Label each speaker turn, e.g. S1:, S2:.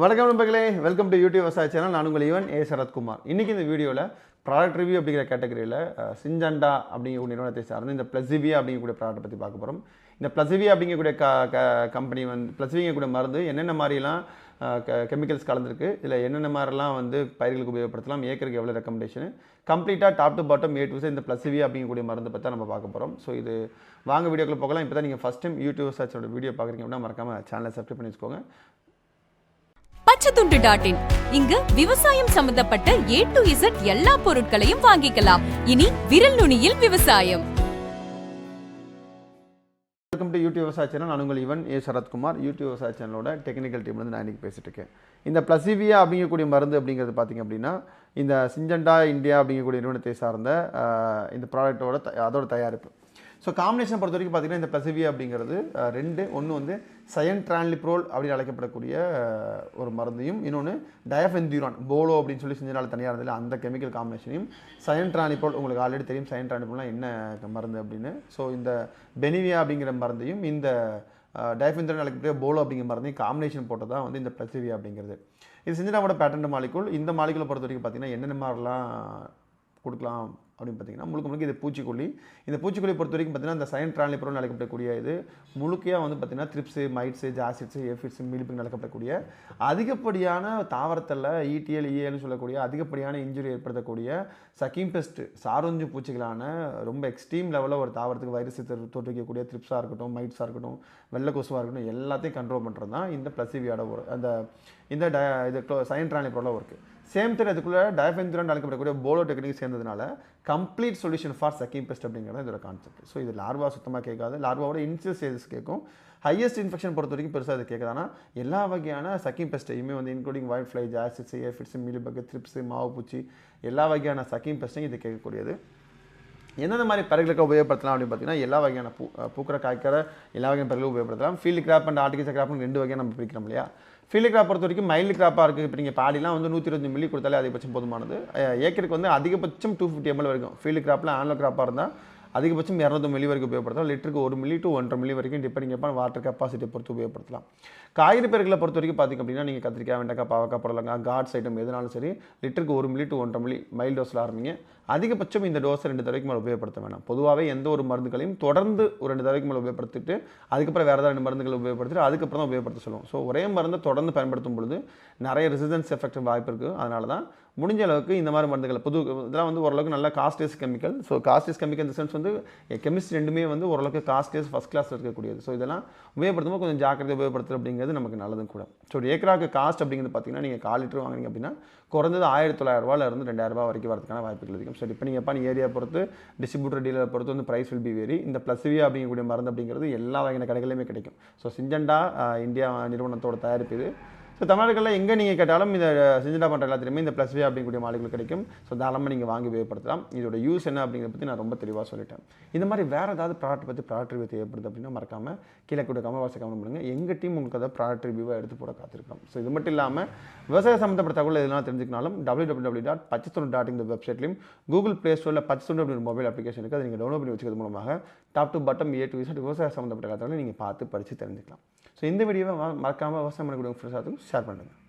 S1: வணக்கம் நண்பர்களே welcome to YouTube விவசாய சேனல் நான் உங்கள் ஈவன் ஏ சரத்குமார். இன்னைக்கு இந்த வீடியோவில் ப்ராடக்ட் ரிவ்யூ அப்படிங்கிற கேட்டகரியில் சிஞ்சண்டா அப்படிங்கக்கூடிய நிறுவனத்தை சார்ந்து இந்த ப்ளஸிவியா அப்படிங்கக்கூடிய ப்ராடக்ட் பற்றி பார்க்க போகிறோம் இந்த ப்ளஸிவியா அப்படிங்கக்கூடிய க க கம்பெனி வந்து பிளஸிவிங்கக்கூடிய மருந்து என்னென்ன மாதிரிலாம் கெமிக்கல்ஸ் கலந்துருக்கு இதில் என்னென்ன மாதிரிலாம் வந்து பயிர்களுக்கு உபயோகப்படுத்தலாம் ஏக்கருக்கு எவ்வளோ ரெக்கமெண்டேஷன் கம்ப்ளீட்டாக top to bottom A to இந்த ப்ளஸிவி அப்படிங்கக்கூடிய மருந்து பற்றி தான் நம்ம பார்க்க போகிறோம் ஸோ இது வாங்க வீடியோக்குள்ள போகலாம். இப்போ தான் நீங்கள் ஃபஸ்ட் டைம் யூடியூப் சர்ச்சோட வீடியோ பார்க்குறீங்க அப்படின்னா மறக்காமல் சேனலை சப்ஸ்கிரைப் பண்ணி வச்சுக்கோங்க.
S2: பச்சைத்துண்டு டாட் இன் இங்கு விவசாயம் சம்பந்தப்பட்ட ஏ டு இசட் எல்லா பொருட்களையும் வாங்கிக்கலாம். இனி விரல் நுனியில் விவசாயம்.
S1: வெல்கம் டு யூடியூப் விவசாய சேனல் நான் உங்கள் இவன் ஏ சரத்குமார். யூடியூப் விவசாய சேனலோட டெக்னிக்கல் டீம்லேருந்து நான் இன்றைக்கி பேசிட்டு இருக்கேன். இந்த பிளசிவியா அப்படிங்கக்கூடிய மருந்து அப்படிங்கிறது பார்த்திங்க அப்படின்னா இந்த சிஞ்சண்டா இந்தியா அப்படிங்கக்கூடிய நிறுவனத்தை சார்ந்த இந்த ப்ராடக்டோட அதோட தயாரிப்பு. ஸோ காம்பினேஷன் பொறுத்த வரைக்கும் பார்த்தீங்கன்னா இந்த பிளசிவியா அப்படிங்கிறது ரெண்டு. ஒன்று வந்து சயன் ட்ரான்லிப்ரோல் அப்படின்னு அழைக்கப்படக்கூடிய ஒரு மருந்தையும் இன்னொன்று டயஃபெந்தியூரான் போலோ அப்படின்னு சொல்லி செஞ்சனால தனியாக இருந்ததில்ல அந்த கெமிக்கல் காம்பினேஷனையும் சயன் ட்ரானிப்ரோல் உங்களுக்கு ஆல்ரெடி தெரியும் சயன் ட்ரானிப்ரோல்னா என்ன மருந்து அப்படின்னு. ஸோ இந்த பெனிவியா அப்படிங்கிற மருந்தையும் இந்த டயஃபெந்தியூரான் அழைக்கக்கூடிய போலோ அப்படிங்கிற மருந்தையும் காம்பினேஷன் போட்டது தான் வந்து இந்த பிளசிவியா அப்படிங்கிறது. இது செஞ்சினாவோட பேட்டன்ட் மாலிகுல் இந்த மாலிகுலை பொறுத்த வரைக்கும் பார்த்தீங்கன்னா என்னென்ன மாதிரிலாம் கொடுக்கலாம் அப்படின்னு பார்த்தீங்கன்னா முழுக்க முழுக்க இது பூச்சிக்கொல்லி. இந்த பூச்சிக்கொல்லி பொறுத்த வரைக்கும் பார்த்தீங்கன்னா இந்த சயன் ட்ரான்லிப்ரோன் அழைக்கப்படக்கூடிய இது முழுக்கையாக வந்து பார்த்தீங்கன்னா த்ரிப்ஸு மைட்ஸு ஜாசிட்ஸு எஃபிட்ஸு மிலிப்பிங் அழைக்கப்படக்கூடிய அதிகப்படியான தாவரத்தில் இடிஎல் இஏன்னு சொல்லக்கூடிய அதிகப்படியான இன்ஜுரி ஏற்படுத்தக்கூடிய சக்கீம் பெஸ்ட் பூச்சிகளான ரொம்ப எக்ஸ்ட்ரீம் லெவலில் ஒரு தாவரத்துக்கு வைரஸ் தொற்றுக்கக்கூடிய த்ரிப்ஸாக இருக்கட்டும் மைட்ஸாக இருக்கட்டும் வெள்ளை கொசுவாக இருக்கட்டும் எல்லாத்தையும் கண்ட்ரோல் பண்ணுறது தான் இந்த பிளசிவியோட ஒரு அந்த இந்த ட இது சயன் ட்ரான்லிப்ரோட ஒர்க்கு சேம் டைம் அதுக்குள்ளே டயஃபென்துரன் அழைக்கப்படக்கூடிய polo technique சேர்ந்ததுனால complete solution for sucking pest அப்படிங்கிறது இதோட கான்செப்ட் ஸோ இது லார்வா சுத்தமாக கேட்காது. லார்வாவோட இனிஷியல் ஸ்டேஜஸ் கேட்கும். ஹையஸ்ட் இன்ஃபெக்ஷன் பொறுத்த வரைக்கும் பெருசாக இது கேட்குது. ஆனால் எல்லா வகையான சக்கிங் பெஸ்ட்டையுமே வந்து including white fly jassids aphids mealybug thrips மாவு பூச்சி எல்லா வகையான சக்கிங் பெஸ்ட்டையும் இது கேட்கக்கூடியது. எந்தெந்த மாதிரி பறவைகளுக்கு உபயோகப்படுத்தலாம் அப்படின்னு பார்த்தீங்கன்னா எல்லா வகையான பூ பூக்கிற காய்க்கிற எல்லா வகையான பறவைகளும் உபயோகப்படுத்தலாம். ஃபீல்டு கிராப் அண்ட் ஆர்டிகல்ச்சர் கிராப்னு ரெண்டு வகையாக நம்ம பிரிக்கிறோம் இல்லையா? ஃபீல்டு கிராப் பொறுத்த வரைக்கும் மைல்டு கிராப்பாக இருக்குது இப்போ நீங்கள் பாடிலாம் வந்து நூற்றி இருபது மில்லி கொடுத்தாலே அதிகபட்சம் போதுமானது. ஏக்கருக்கு வந்து அதிகபட்சம் டூ ஃபிஃப்டி எம்எல் வரைக்கும். ஃபீல்டு கிராப்பில் ஆன்லோ கிராப்பாக இருந்தால் அதிகபட்சம் இரநூறு மில்லி வரைக்கும் உபயோகப்படுத்தலாம். லிட்டருக்கு ஒரு மில்லி டு ஒன்றரை மில்லி வரைக்கும் டிபெண்டிங் அப்பான் வாட்டர் கெப்பாசிட்டியை பொறுத்து உபயோகப்படுத்தலாம். காய்கறி பயிர்களை பொறுத்த வரைக்கும் பார்த்திங்க அப்படின்னா நீங்கள் கத்திரிக்காய் வெண்டைக்காய் பாவக்காய் புடலங்காய் காட்ஸ் ஐட்டம் எதுனாலும் சரி லிட்டருக்கு ஒரு மில்லி டு ஒன்றரை மில்லி மைல் டோஸில் ஆரம்பிங்க. அதிகபட்சம் இந்த டோஸை ரெண்டு தடவைக்கு மேலே உபயோகப்படுத்த வேணாம். பொதுவாகவே எந்த ஒரு மருந்துகளையும் தொடர்ந்து ஒரு ரெண்டு தடவைக்கு மேலே உபயோகப்படுத்திட்டு அதுக்கப்புறம் வேறு ஏதாவது ரெண்டு மருந்துகளை உபயோகப்படுத்திட்டு அதுக்கப்புறம் தான் உபயோகப்படுத்த சொல்லுவோம். ஸோ ஒரே மருந்தை தொடர்ந்து பயன்படுத்தும் பொழுது நிறைய ரெசிடென்ஸ் எஃபெக்ட் வாய்ப்பு இருக்குது அதனால தான் முடிஞ்ச அளவுக்கு இந்த மாதிரி மருந்துகளை புது இதெல்லாம் வந்து ஓரளவுக்கு நல்ல costless chemical so costless chemical இந்த சென்ஸ் வந்து கெமிஸ்ட்ரி ரெண்டுமே வந்து ஓரளவுக்கு காஸ்டேஸ் ஃபஸ்ட் கிளாஸ் இருக்கக்கூடியது. ஸோ இதெல்லாம் உபயோகப்படுத்தும் போது கொஞ்சம் ஜாக்கிரதை உபயோகப்படுத்துறது அப்படிங்கிறது நமக்கு நல்லதும் கூட. ஸோ ஒரு ஏக்கராக்கு காஸ்ட் அப்படிங்கிறது பார்த்தீங்கன்னா நீங்கள் கால் லிட்டர் வாங்குறீங்க அப்படின்னா குறைஞ்சது ஆயிரத்தி தொள்ளாயிரம் இருந்து ரெண்டாயிரம் ரூபாய் வரைக்கும் வரதுக்கான வாய்ப்புகள் அதிகம். ஸோ இப்போ நீங்கள் பண்ணி ஏரியா பொறுத்து டிஸ்ட்ரிபியூட்டர் டீலர் பொறுத்து வந்து ப்ரைஸ் வில் பி வேரி இந்த ப்ளஸ்வியா அப்படிங்கக்கூடிய மருந்து அப்படிங்கிறது எல்லா வகையான கடைகளிலுமே கிடைக்கும். ஸோ சிஞ்சண்டா இந்தியா நிறுவனத்தோட தயாரிப்பு இது. ஸோ தமிழர்களில் எங்கே நீங்கள் கேட்டாலும் இந்த சிஞ்சண்டா பண்ணுற எல்லாத்துலேயுமே இந்த ப்ளஸ் வே அப்படிங்கக்கூடிய மாலைகள் கிடைக்கும். ஸோ தாராளமாக நீங்கள் வாங்கி உபயோகப்படுத்தலாம். இதோட யூஸ் என்ன அப்படிங்கிறத பற்றி நான் ரொம்ப தெளிவாக சொல்லிட்டேன். இந்த மாதிரி வேறு ஏதாவது ப்ராடக்ட் பற்றி ப்ராடக்ட் ரிவ்யூ தேவைப்படுது அப்படின்னா மறக்காமல் கீழே கூட கமெண்ட் பாக்ஸை கமெண்ட் பண்ணுங்கள் எங்கள் டீம் உங்களுக்கு அதை ப்ராடக்ட் ரிவ்யூவாக எடுத்து போட காத்திருக்கோம். ஸோ இது மட்டும் இல்லாமல் விவசாய சம்மந்தப்பட்ட தகவல் எதனால் தெரிஞ்சுக்கனாலும் டபிள்யூ டபிள்யூ டபிள்யூ டாட் பச்சத்தொண்டு டாட் இந்த வெப்சைட்லையும் கூகுள் ப்ளே ஸ்டோரில் பச்சத்தொண்டு அப்படின்ற மொபைல் அப்ளிகேஷன் இருக்குது அதை நீங்கள் டவுன்லோட் பண்ணி வச்சுக்கிறது மூலமாக டாப் டு பட்டம் ஏ டு விசட் விவசாய சம்மந்தப்பட்ட எல்லாத்தையும் நீங்கள் பார்த்து படித்து தெரிஞ்சுக்கலாம். ஸோ இந்த வீடியோவை மறக்காமல் விவசாயம் பண்ணக்கூடிய ஃப்ரெண்ட்ஸாக ஷேர் பண்ணுங்கள்